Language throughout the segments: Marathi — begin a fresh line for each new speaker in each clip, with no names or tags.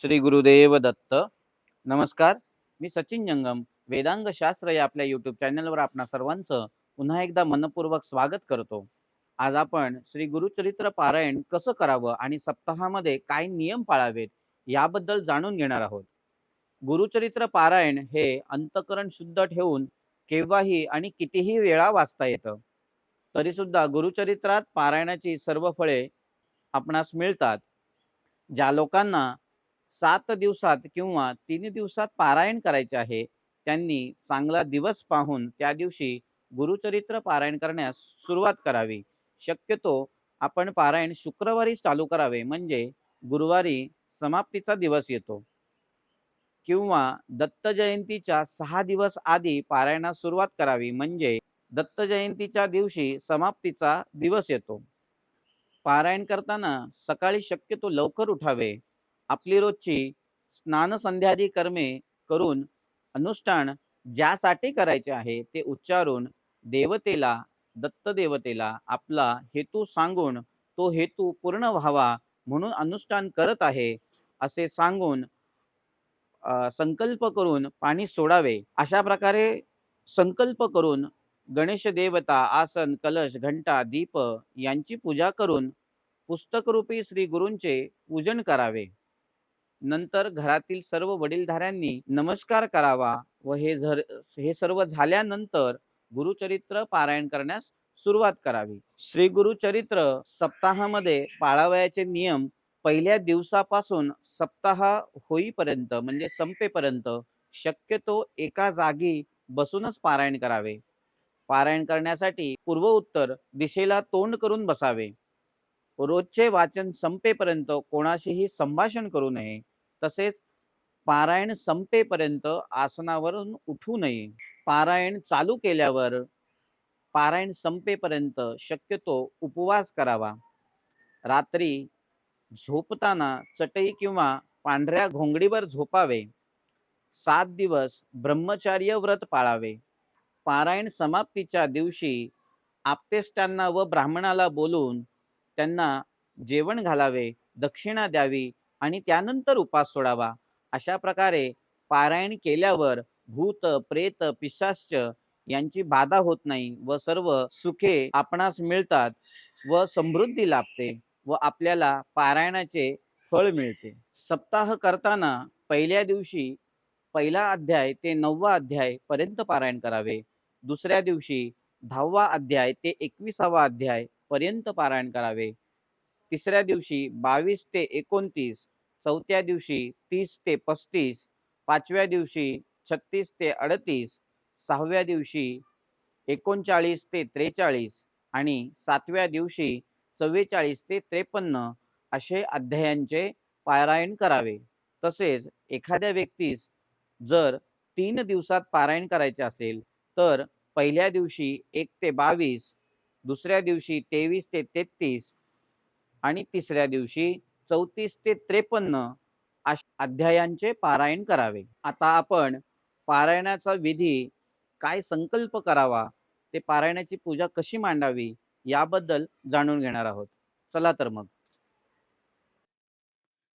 श्री गुरुदेव दत्त. नमस्कार मी सचिन जंगम. वेदांग शास्त्र या आपल्या युट्यूब चॅनलवर आपणा सर्वांचं पुन्हा एकदा मनपूर्वक स्वागत करतो. आज आपण श्री गुरुचरित्र पारायण कसं करावं आणि सप्ताहामध्ये काय नियम पाळावेत याबद्दल जाणून घेणार आहोत. गुरुचरित्र पारायण हे अंतकरण शुद्ध ठेवून केव्हाही आणि कितीही वेळा वाचता येतं. तरी सुद्धा गुरुचरित्रात पारायणाची सर्व फळे आपणास मिळतात. ज्या लोकांना सात दिवसात किंवा तीन दिवसात पारायण करायचे आहे. त्यांनी चांगला दिवस पाहून त्या दिवशी गुरुचरित्र पारायण करण्यास सुरुवात करावी. शक्यतो आपण पारायण शुक्रवारीच चालू करावे म्हणजे गुरुवारी समाप्तीचा दिवस येतो. किंवा दत्त जयंतीच्या सहा दिवस आधी पारायणास सुरुवात करावी म्हणजे दत्त जयंतीच्या दिवशी समाप्तीचा दिवस येतो. पारायण करताना सकाळी शक्यतो लवकर उठावे. आपली रोजची स्नानसंध्यादी कर्मे करून अनुष्ठान ज्यासाठी करायचे आहे ते उच्चारून देवतेला दत्त देवतेला आपला हेतू सांगून तो हेतू पूर्ण व्हावा म्हणून अनुष्ठान करत आहे असे सांगून संकल्प करून पाणी सोडावे. अशा प्रकारे संकल्प करून गणेश देवता आसन कलश घंटा दीप यांची पूजा करून पुस्तकरूपी श्री गुरूंचे पूजन करावे. नंतर घरातील सर्व वडीलधाऱ्यांनी नमस्कार करावा व हे झर हे सर्व झाल्यानंतर गुरुचरित्र पारायण करण्यास सुरुवात करावी. श्री गुरुचरित्र सप्ताहामध्ये पाळावयाचे नियम पहिल्या दिवसापासून सप्ताह होईपर्यंत म्हणजे संपेपर्यंत शक्यतो एका जागी बसूनच पारायण करावे. पारायण करण्यासाठी पूर्व उत्तर दिशेला तोंड करून बसावे. रोजचे वाचन संपेपर्यंत कोणाशीही संभाषण करू नये. तसेच पारायण संपेपर्यंत आसनावरून उठू नये. पारायण चालू केल्यावर पारायण संपेपर्यंत शक्यतो उपवास करावा. रात्री झोपताना चटई किंवा पांढऱ्या घोंगडीवर झोपावे. सात दिवस ब्रह्मचार्य व्रत पाळावे. पारायण समाप्तीच्या दिवशी आप्तेष्टांना व ब्राह्मणाला बोलून त्यांना जेवण घालावे दक्षिणा द्यावी आणि त्यानंतर उपास सोडावा. अशा प्रकारे पारायण केल्यावर भूत प्रेत पिशाच यांची बाधा होत नाही व सर्व सुखे आपणास मिळतात व समृद्धी लाभते व आपल्याला पारायणाचे फळ मिळते. सप्ताह करताना पहिल्या दिवशी पहिला अध्याय ते नववा अध्याय पर्यंत पारायण करावे. दुसऱ्या दिवशी दहावा अध्याय ते एकविसावा अध्याय पर्यंत पारायण करावे. तिसऱ्या दिवशी बावीस ते एकोणतीस चौथ्या दिवशी तीस ते पस्तीस पाचव्या दिवशी छत्तीस ते अडतीस सहाव्या दिवशी एकोणचाळीस ते त्रेचाळीस आणि सातव्या दिवशी चव्वेचाळीस ते त्रेपन्न असे अध्यायांचे पारायण करावे. तसेच एखाद्या व्यक्तीस जर तीन दिवसात पारायण करायचे असेल तर पहिल्या दिवशी एक ते बावीस दुसऱ्या दिवशी तेवीस ते तेहतीस आणि तिसऱ्या दिवशी चौतीस ते त्रेपन्न अध्यायांचे पारायण करावे. आता आपण पारायणाचा विधी काय संकल्प करावा ते पारायणाची पूजा कशी मांडावी याबद्दल जाणून घेणार आहोत. चला तर मग.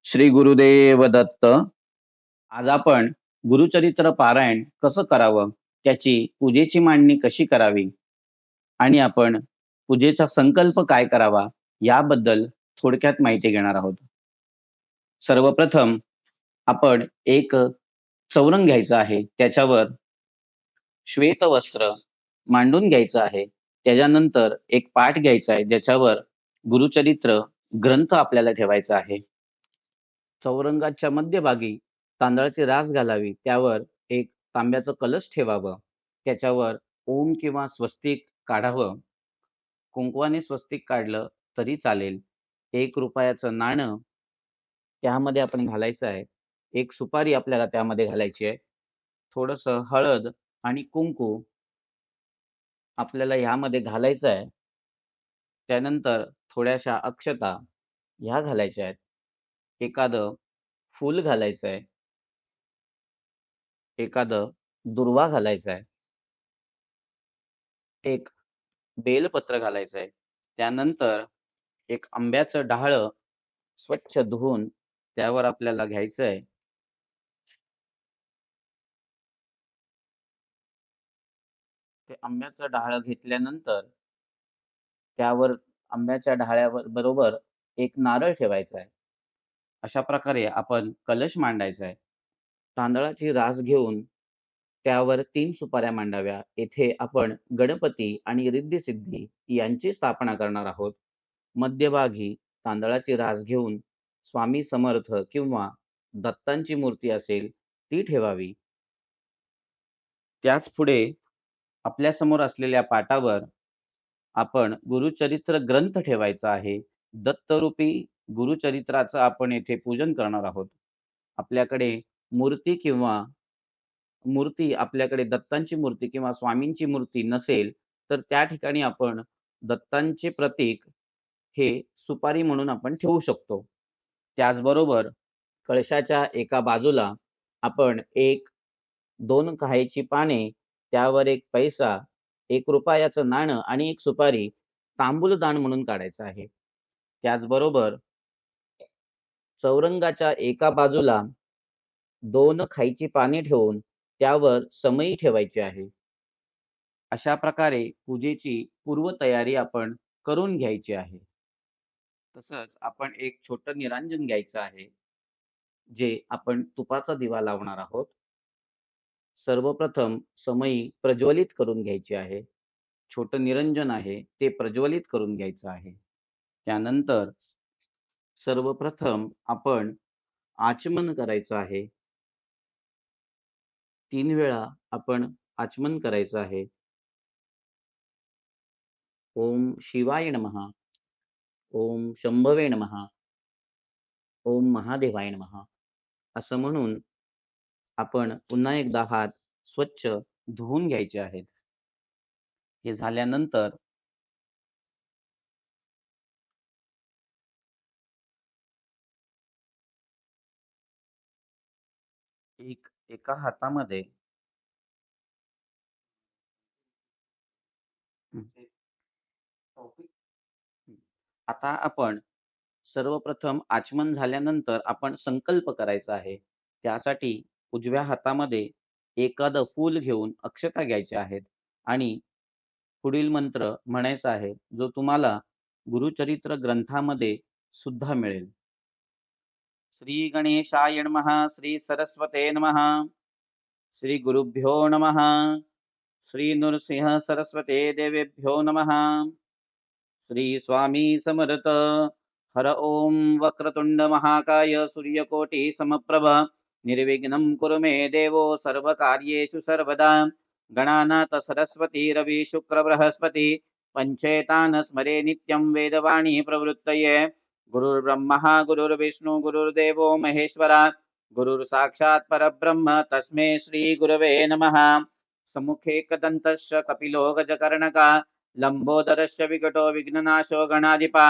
श्री गुरुदेव दत्त आज आपण गुरुचरित्र पारायण कसं करावं त्याची पूजेची मांडणी कशी करावी आणि आपण पूजेचा संकल्प काय करावा याबद्दल थोडक्यात माहिती घेणार आहोत. सर्वप्रथम आपण एक चौरंग घ्यायचं आहे त्याच्यावर श्वेत वस्त्र मांडून घ्यायचं आहे त्याच्यानंतर एक पाठ घ्यायचा आहे ज्याच्यावर गुरुचरित्र ग्रंथ आपल्याला ठेवायचा आहे. चौरंगाच्या मध्यभागी तांदळाची रास घालावी त्यावर एक तांब्याचं कलश ठेवावं त्याच्यावर ओम किंवा स्वस्तिक काढावं कुंकवाने स्वस्तिक काढलं तरी चालेल. एक रुपयाचं नाणं त्यामध्ये आपण घालायचं आहे. एक सुपारी आपल्याला त्यामध्ये घालायची आहे. थोडस हळद आणि कुंकू आपल्याला ह्यामध्ये घालायचं आहे. त्यानंतर थोड्याशा अक्षता ह्या घालायच्या आहेत. एखादं फूल घालायचं आहे. एखादं दुर्वा घालायचा आहे. एक बेलपत्र घालायचं आहे त्यानंतर एक आंब्याचं डाळ स्वच्छ धुवून त्यावर आपल्याला घ्यायचं आहे ते आंब्याचं डाळ घेतल्यानंतर त्यावर आंब्याच्या डहाळ्यावर बरोबर एक नारळ ठेवायचा आहे अशा प्रकारे आपण कलश मांडायचा आहे तांदळाची रास घेऊन त्यावर तीन सुपाऱ्या मांडाव्या. येथे आपण गणपती आणि रिद्धी सिद्धी यांची स्थापना करणार आहोत. मध्यभागी तांदळाची रास घेऊन स्वामी समर्थ किंवा दत्तांची मूर्ती असेल ती ठेवावी. त्याच पुढे आपल्यासमोर असलेल्या पाटावर आपण गुरुचरित्र ग्रंथ ठेवायचा आहे. दत्तरूपी गुरुचरित्राचं आपण येथे पूजन करणार आहोत. आपल्याकडे मूर्ती किंवा मूर्ती आपल्याकडे दत्तांची मूर्ती किंवा स्वामींची मूर्ती नसेल तर त्या ठिकाणी आपण दत्तांचे प्रतीक हे सुपारी म्हणून आपण ठेवू शकतो. त्याचबरोबर कळशाच्या एका बाजूला आपण एक दोन खायची पाने त्यावर एक पैसा एक रुपयाचं नाणं आणि एक सुपारी तांबूल दान म्हणून काढायचं आहे. त्याचबरोबर चौरंगाच्या एका बाजूला दोन खायची पाने ठेवून त्यावर समई ठेवायची आहे. अशा प्रकारे पूजेची पूर्वतयारी आपण करून घ्यायची आहे. तसंच आपण एक छोटं निरांजन घ्यायचं आहे जे आपण तुपाचा दिवा लावणार आहोत. सर्वप्रथम समई प्रज्वलित करून घ्यायची आहे. छोटं निरंजन आहे ते प्रज्वलित करून घ्यायचं आहे. त्यानंतर सर्वप्रथम आपण आचमन करायचं आहे. तीन वेळा आपण आचमन करायचं आहे. ओम शिवाय महा ओम शंभवे महा ओम महादेवाय महा असं म्हणून आपण पुन्हा एकदा हात स्वच्छ धुवून घ्यायचे आहेत. हे झाल्यानंतर एक एका हातामध्ये म्हणजे आता आपण सर्वप्रथम आचमन झाल्यानंतर आपण संकल्प करायचा आहे. त्यासाठी उजव्या हातामध्ये एखादं फूल घेऊन अक्षता घ्यायच्या आहेत आणि पुढील मंत्र म्हणायचा आहे जो तुम्हाला गुरुचरित्र ग्रंथामध्ये सुद्धा मिळेल. श्री गणेशाय नमः श्री सरस्वते नमः श्री गुरुभ्यो नमः श्री नृसिंह सरस्वते देवेभ्यो नमः श्री स्वामी समर्थ हर ओम वक्रतुंड महाकाय सूर्यकोटि समप्रभ निर्विघ्नं कुरु मे देवो सर्वकार्येषु सर्वदा गणानाथ सरस्वती रवि शुक्र बृहस्पति पंचेतान स्मरे नित्यं वेदवाणी प्रवृत्तये। गुरुर्ब्रह्मा, गुरुर्विष्णु, गुरुर्देवो महेश्वरा। गुरुर्साक्षात् परब्रह्म, तस्मै श्रीगुरवे नमः। सम्मुखे कदन्तश्च कपिलो गजकर्णका लम्बोदरस्य विकटो विघ्ननाशो गणाधिपा,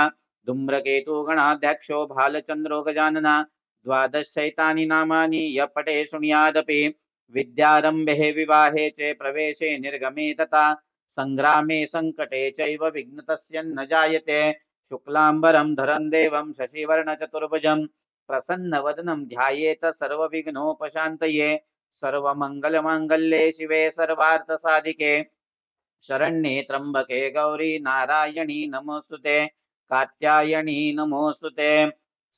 धूम्रकेतु गणाध्यक्षो भालचन्द्रो गजानना द्वादशैतानि नामानि य पटे विद्यारम्भे विवाहे च प्रवेशे निर्गमे तथा सङ्ग्रामे सङ्कटे चैव विघ्नतस्य न जायते। शुक्लाम्बरं धरं देवं शशिवर्णचतुर्भुजं प्रसन्नवदनं ध्यायेत सर्वविघ्नोपशान्तये सर्वमङ्गलमाङ्गल्ये शिवे सर्वार्थसाधिके। शरण्ये त्र्यम्बके गौरी नारायणी नमोऽस्तुते कात्यायणी नमोऽस्तुते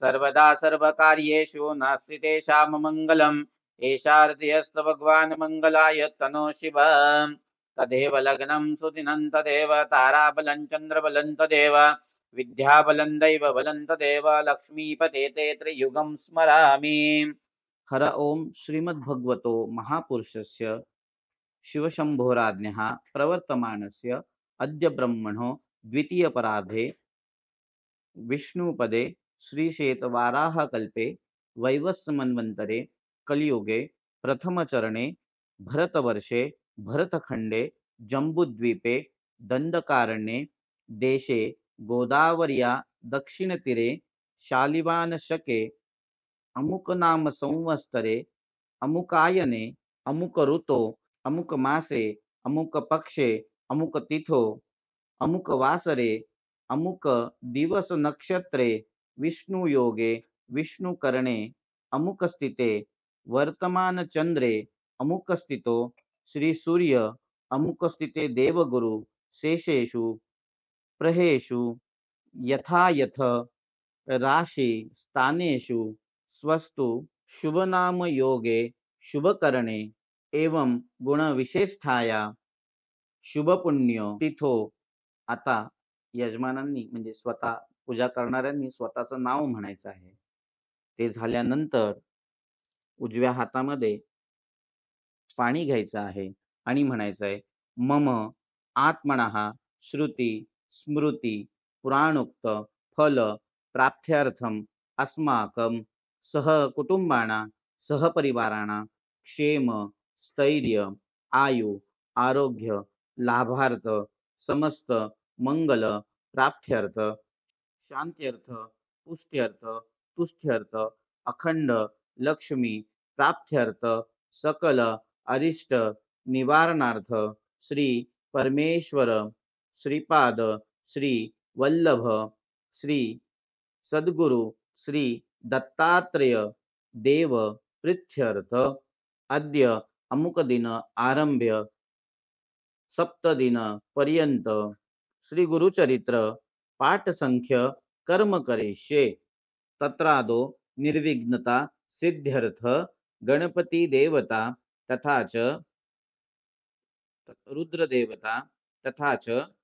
सर्वदा सर्वकार्येषु नास्ति तेषां मङ्गलम् एषार्ध्यस्त भगवान् मङ्गलाय तनो शिव। तदेव लग्नं सुदिनं तदेव ताराबलं चन्द्रबलं तदेव। विद्याबलं दैवबलं तदेव लक्ष्मीपते ते त्रियुगं स्मरामि। हर ओम श्रीमद्भगवतो महापुरुषस्य शिवशम्भोराज्ञः प्रवर्तमानस्य अद्य ब्रह्मणो द्वितीयपरार्धे विष्णुपदे श्रीशेतवाराहकल्पे वैवस्वमन्वन्तरे कलियुगे प्रथमचरणे भरतवर्षे भरतखण्डे जम्बुद्वीपे दण्डकारण्ये देशे ಗೋದಾವರಿಯ ದಕ್ಷಿಣ ತೀರೆ ಶಾಲಿವಾಹನ ಶಕೆ ಅಮುಕ ನಾಮ ಸಂವತ್ಸರೆ ಅಮುಕಾಯನೆ ಅಮುಕ ಋತೋ અમુક માસે, અમુક પક્ષે, અમુક તિથો, અમુક વાસરે, અમુક દિવસ નક્ષત્રે, વિષ્ણુ યોગે, વિષ્ણુ કરણે, અમુક સ્થિતે, વર્તમાન ચંદ્રે, અમુક સ્થિતો, શ્રી સૂર્ય, અમુક સ્થિતે દેવગુરુ, શેષેશુ प्रहेषु यथायथ राशी स्थानेषु स्वस्तु शुभनामयोगे शुभकरणे एवं गुणविशेष्ठाया शुभपुण्य तिथो आता यजमानांनी म्हणजे स्वतः पूजा करणाऱ्यांनी स्वतःचं नाव म्हणायचं आहे. ते झाल्यानंतर उजव्या हातामध्ये पाणी घ्यायचं आहे आणि म्हणायचं आहे मम आत्मनः श्रुती स्मृती पुराणोक्त फल प्राप्त्यर्थम अस्माकं सहकुटुंबाना सहपरिवाराणा क्षेम स्थैर्य आयु आरोग्य लाभार्थ समस्त मंगल प्राप्त्यर्थ शांत्यर्थ पुष्ट्यर्थ तुष्ट्यर्थ अखंड लक्ष्मी प्राप्त्यर्थ सकल अरिष्ट निवारणार्थ श्री परमेश्वर श्रीपाद श्री वल्लभ श्री सद्गुरु श्री दत्तात्रेय देव प्रित्यर्थ अद्य अमुक दिन आरंभ्य सप्तदिन पर्यंत. श्री गुरुचरित्र पाठ संख्य कर्म करेशे. तत्रादो निर्विघ्नता सिद्ध्यर्थ गणपती देवता तथा च रुद्रदेवता तथा च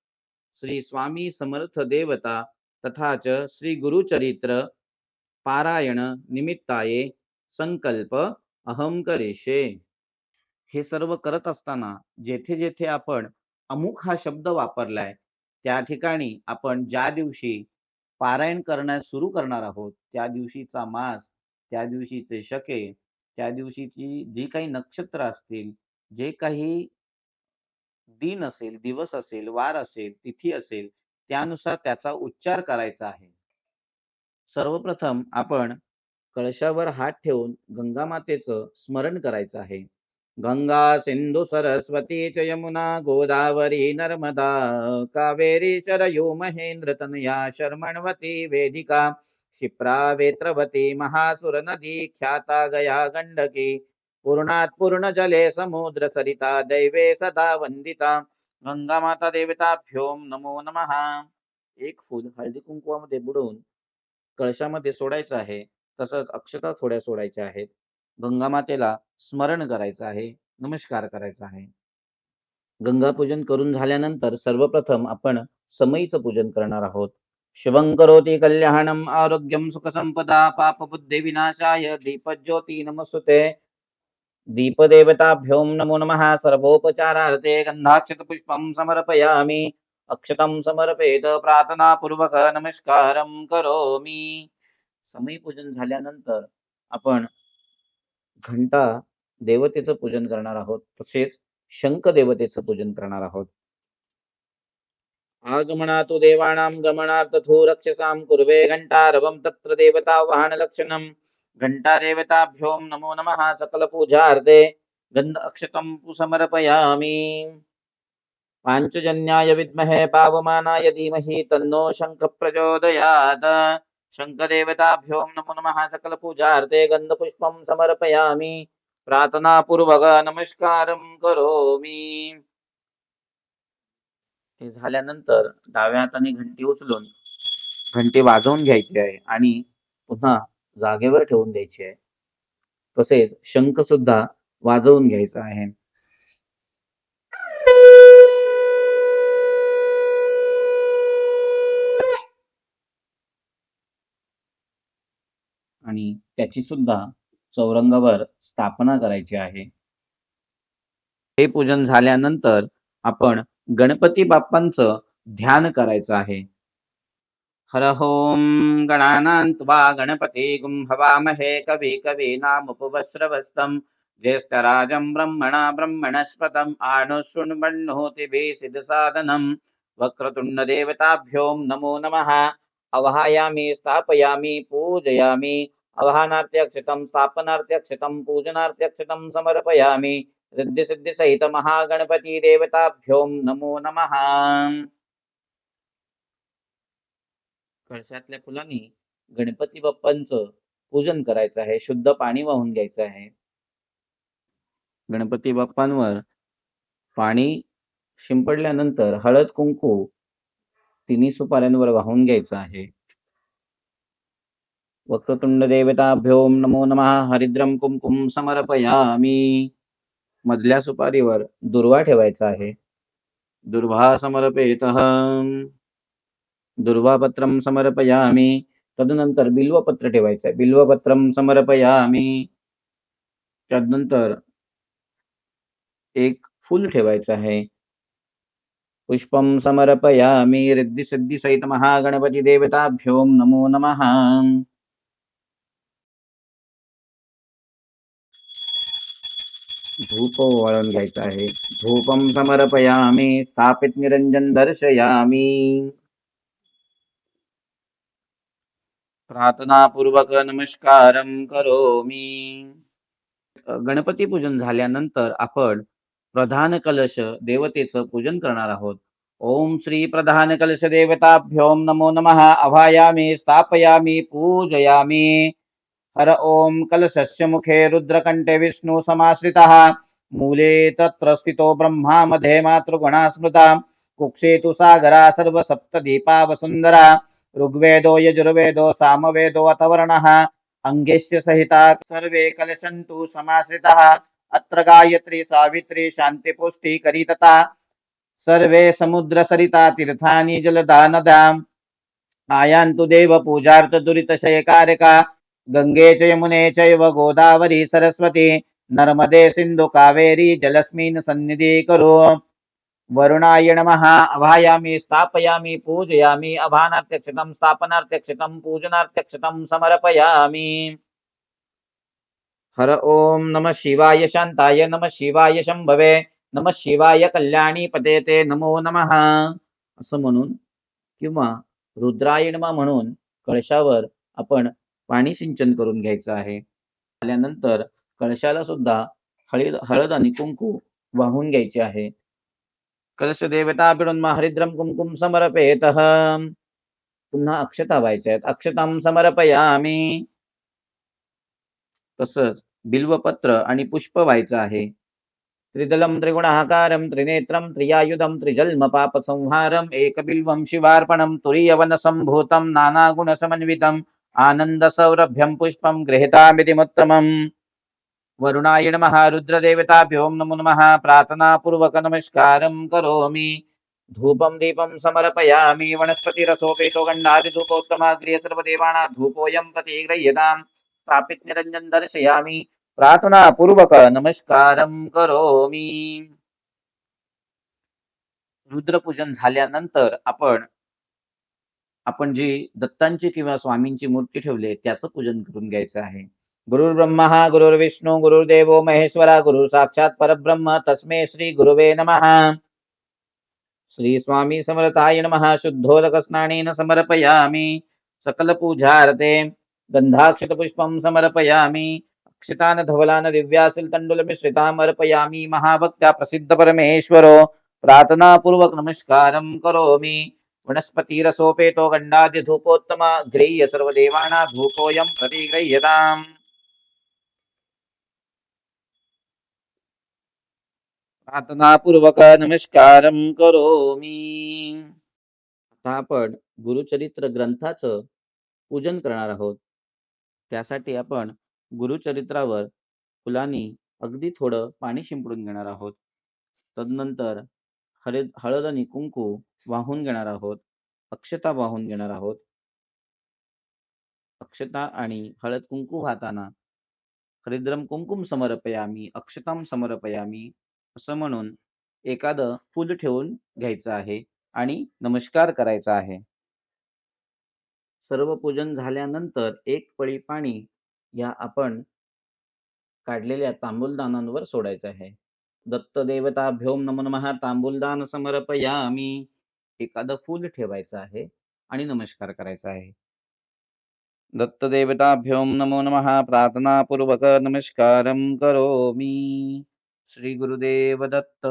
श्री स्वामी समर्थ देवता तथा च श्री गुरुचरित्र पारायण निमित्ताये संकल्प अहम करेशे. हे सर्व करत असताना जेथे जेथे आपण अमुक हा शब्द वापरलाय त्या ठिकाणी आपण ज्या दिवशी पारायण करण्यास सुरू करणार आहोत त्या दिवशीचा मास त्या दिवशीचे शके त्या दिवशीची जी काही नक्षत्र असतील जे काही दिन असेल दिवस असेल वार असेल तिथी असेल त्यानुसार त्याचा उच्चार करायचा आहे. सर्वप्रथम आपण कळशावर हात ठेवून गंगा मातेचं स्मरण करायचं आहे. गंगा सिंधू सरस्वती च यमुना गोदावरी नर्मदा कावेरी शरयू महेंद्र तनया शर्मणवती वेदिका क्षिप्रा वेत्रवती महासुर नदी ख्याता गया गंडकी पूर्णात पूर्ण जले समुद्र सरिता दैवे सदा वंदिता गंगा माता देवताभ्योम नमो नमः। एक फूल हळदी कुंकवामध्ये बुडवून कळशामध्ये सोडायचं आहे तसंच अक्षता थोड्या सोडायच्या आहेत गंगा मातेला स्मरण करायचं आहे नमस्कार करायचा आहे. गंगा पूजन करून झाल्यानंतर सर्वप्रथम आपण समईचं पूजन करणार आहोत. शिवं करोति कल्याणम आरोग्यम सुख संपदा पाप बुद्धि विनाशाय दीपज्योती नमस्ते। दीपदेवताभ्यों नमो नमः। सर्वोपचारार्थे गन्धाक्षतपुष्पं समर्पयामि। अक्षतं प्रार्थना प्रार्थनापूर्वक नमस्कारं करोमि। समय पूजन झाल्यानंतर आपण घंटा देवतेचं पूजन करणार आहोत तसेच शंख देवतेचं पूजन करणार आहोत. आगमनातु देवानां गमनार्थो रक्षसां कुर्वे घंटारवं तत्र देवता वाहन घण्टादेवताभ्यों घंटा नमो नमः सकल गन्ध गंध अक्षतं समर्पयामि पाञ्चजन्याय विद्महे पावमानाय धीमहि तन्नो शङ्खप्रचोदयात्। शङ्खदेवताभ्यों नमो नमः सकल गन्धपुष्पं समर्पयामि। प्रार्थनापूर्वक नमस्कारं करोमि। हे झाल्यानंतर डाव्या हाताने घंटी उचलून घंटी वाजवून घ्यायची आहे आणि पुन्हा जागेवर ठेवून द्यायची आहे. तसेच शंख सुद्धा वाजवून घ्यायचा आहे. आणि त्याची सुद्धा चौरंगावर स्थापना करायची आहे. हे पूजन झाल्यानंतर आपण गणपती बाप्पांचं ध्यान करायचं आहे. हर ओम गणानान्त्वा गणपतिगुं हवामहे कवि कवीनामुपवस्रवस्तम् ज्येष्ठराजं ब्रह्मणा ब्रह्मणस्पतम् आनुशृण्वन्नोतिभिः सिद्धसाधनम् वक्रतुण्डदेवताभ्यो नमो नमः। अवहायामि स्थापयामि पूजयामि। अवहानार्थ्यक्षतं स्थापनार्थ्यक्षतं पूजनार्थ्यक्षतं समर्पयामि। सिद्धिसिद्धिसहितमहागणपतिदेवताभ्यों नमो नमः। कळसातल्या फुलांनी गणपती बाप्पांचं पूजन करायचं आहे शुद्ध पाणी वाहून घ्यायचं आहे. गणपती बाप्पांवर पाणी शिंपडल्यानंतर हळद कुंकू तिन्ही सुपाऱ्यांवर वाहून घ्यायचं आहे. वक्रतुंड देवताभ्योम नमो नमः हरिद्रम कुंकुम समर्पयामी. मधल्या सुपारीवर दुर्वा ठेवायचा आहे. दुर्वा समर्पेत दुर्वापत्रम समर्पयामी। तदनंतर बिल्वपत्र ठेवायचं आहे. बिल्वपत्रम समर्पयामी। त्यानंतर एक फूल ठेवायचं आहे. पुष्पम समर्पयामी। रिद्धी सिद्धी सहित महागणपती देवताभ्यो नमो नमः। धूप वाळून घ्यायचं आहे. धूपम समर्पयामी। स्थापित निरंजन दर्शयामी। प्रार्थनापूर्वक नमस्कार करोमी. गणपती पूजन झाल्यानंतर आपण प्रधान कलश देवतेचं पूजन करणार आहोत. ओम श्री प्रधान कलश देवताभ्योम नमो नम. अभायामी स्थापयामी पूजयामी. हर ओम कलशस्य मुखे रुद्रकंठे विष्णु समाश्रितः। मूले तत्र स्थितो ब्रह्मा मध्ये मातृगुणा स्मृता कुक्षे तु सागरा सर्व सप्त दीपा वसुंधरा ऋग्वेदो यजुर्वेदो सामवेदो अतवर्णः अङ्गेश्य सहिता सर्वे कलशन्तु समाश्रितः, अत्र गायत्री, सावित्री, शान्तिपुष्टि करितता। सर्वे समुद्रसरिता, तीर्थानि जलदा नद्याम् आयान्तु देव पूजार्थ दुरितशयकारका। गंगे च यमुने चैव गोदावरी सरस्वती। नर्मदे सिंधु कावेरी जलस्मिन् सन्निधि करो वरुणाय नम। अभायामी स्थापयामि पूजयामी। अभानार्थ्यक्षतम स्थापनार्थ्यक्षतम पूजनार्थ्यक्षतम समर्पयामि। हर ओम नम शिवाय शांताय नम शिवाय शंभवे नम शिवाय कल्याणी पते ते नमो नमः। असं म्हणून किंवा रुद्रायणमा म्हणून कळशावर आपण पाणी सिंचन करून घ्यायचं आहे. आल्यानंतर कळशाला सुद्धा हळद हळद आणि कुंकू वाहून घ्यायचे आहे. कलश देवता पिढून हरिद्रम कुमकुम समर्पेत पुन्हा अक्षता व्हायच्या आहेत. अक्षताम समर्पयामी। तसंच बिल्वपत्र आणि पुष्प व्हायचं आहे. त्रिदलम त्रिगुणाकारम त्रिनेत्रम त्रियायुधम त्रिजल्म पाप संहारम एकबिल्वम शिवार्पणम तुरीयवन संभूतम नाना गुण समन्वितम आनंद सौरभ्यम पुष्पम गृहीतामितिमुत्तमम्। वरुणाय नमः रुद्रदेवताभ्यो नमो नमः प्रार्थनापूर्वक नमस्कारं करोमि। धूपं दीपं समर्पयामि वनस्पतिरसोपेतो गण्डादिधूपोत्तमाग्रिय सर्वदेवानां धूपोऽयं प्रतिगृह्यताम् स्थापित निरंजन दर्शयामि। प्रार्थनापूर्वक नमस्कारं करोमि। रुद्रपूजन झाल्यानंतर आपण आपण जी दत्तांची किंवा स्वामींची मूर्ती ठेवली त्याचं पूजन करून घ्यायचं आहे. गुरुर्ब्रह्मा गुरुर्विष्णू गुरुर्देवो महेश्वरा गुरु साक्षात परब्रह्म तस्मे श्री गुरुवे नमः. श्री स्वामी समर्थाय नमः शुद्धोदक स्नानेन समर्पयामि सकल गन्धाक्षतपुष्पं पुष्पम समर्पयामि अक्षितान धवलान दिव्यासिल तंडुल मिश्रिताम अर्पयामि महाभक्त्या प्रसिद्ध परमेश्वरो प्रार्थनापूर्वक नमस्कारं करोमि। वनस्पतिरसोपेतो गण्डाद्यधूपोत्तम गृह्य सर्वदेवाना धूपोऽयं प्रतिगृह्यताम्। प्रार्थनापूर्वक नमस्कार करोमी। आता आपण गुरुचरित्र ग्रंथाचं पूजन करणार आहोत. त्यासाठी आपण गुरुचरित्रावर फुलांनी अगदी थोडं पाणी शिंपडून घेणार आहोत. तदनंतर हळद हळद आणि कुंकू वाहून घेणार आहोत. अक्षता वाहून घेणार आहोत. अक्षता आणि हळद कुंकू वाहताना हरिद्रम कुंकुम समर्पयामी अक्षताम समर्पयामी असं म्हणून एखादं फूल ठेवून घ्यायचं आहे आणि नमस्कार करायचा आहे. सर्व पूजन झाल्यानंतर एक पळी पाणी या आपण काढलेल्या तांबूलदानांवर सोडायचं आहे. दत्त देवताभ्यो नमो नमः तांबूलदान समर्पयामी. एखादं फूल ठेवायचं आहे आणि नमस्कार करायचा आहे. दत्त देवताभ्यो नमो नमः प्रार्थनापूर्वक नमस्कारं करोमि. श्री गुरुदेव दत्त.